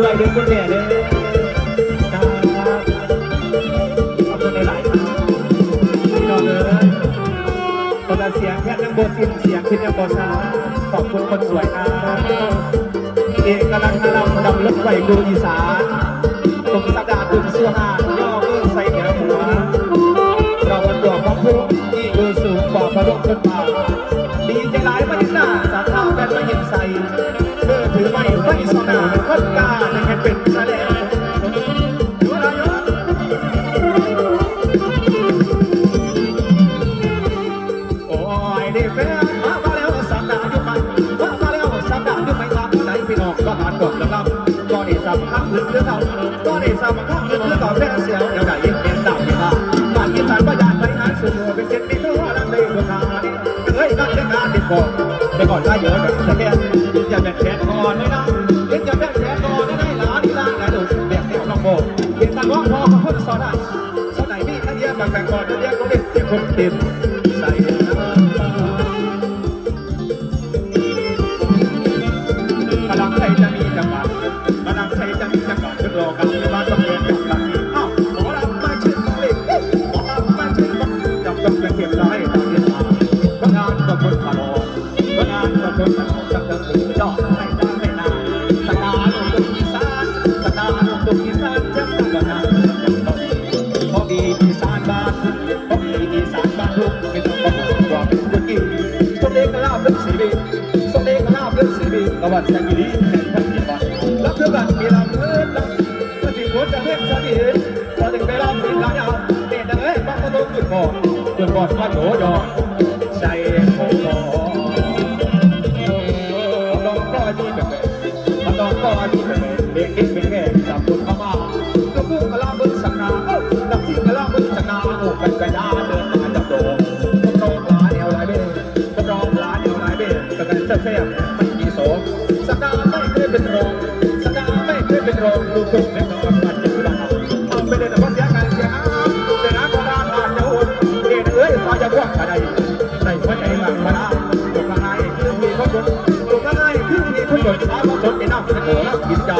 รวยเด้อคุณแม่เด้อครับขอบคุณหลายๆครับพี่น้องเลยคนละเสียงแค่นังโบสินเสียงขึ้นยังโบซาขอบคุณคนสวยครับเอกกำลังนำดำลึกไฟดูอีสานตรงสัปดาห์ตุนสุหานย่อเมื น้องก็ผ่านกดแล้วครับก็ได้สำคัญหรือเรื่องเก่าก็ได้สำคัญหรือเรื่องเก่าแฟนเสียวเดี๋ยวไหนเป็นดาวยี่ห้าบ้านยี่สานบ้านยานไปหาสุดเป็นเจ็ดปีทั่วลังเลทั่วทางเฮ้ยนั่นเป็นงานติดก่อนไปก่อนได้เยอะแบบสแกนอย่าแบ่งแขนก่อนไม่นะเห็นอย่าแบ่งแขนก่อนไม่ได้หลานี่ล่างไหนดูแบ่งแขนลองโบเห็นตาง้อพอมาพูดสอนได้สอนไหนมีท่านเยี่ยมแบ่งก่อนท่านเยี่ยมก็เล่นเจ็บคนติด พลังใจะมีจังหวะชุดรอกันมาต้องเรียนกับกันเอ้าหมอลำไม่ชื่อเล็กหมอลำไม่ชื่อจับต้องเก็บได้เรียนมาพงานกับคนมาลองพงานกับคนมาลองจับต้องจอไม่ได้ไม่นานสตาร์ลงตรงอีสานสตาร์ลงตรงอีสานจับต้องกันนานจับต้องพอดีอีสานบ้านพอดีอีสานบ้านลูกเป็นต้องบอกว่าเป็นคนกินสมเด็จกระลาบเป็นสีบีสมเด็จกระลาบเป็นสีบีกวัดแสงดี ก็ต้องขึ้นก่อนจนก่อนว่าโหดอใจโคตรลองก็อายุแบบมันลองก็อายุแบบเด็กเด็กเป็นแง่ จะว่าใดในหัวใจหลังมานาตกระไรงคือมีพระชนตกระไรงคือมีพระชนตาพระชนไอ้น้ำโอ้แล้วกินจา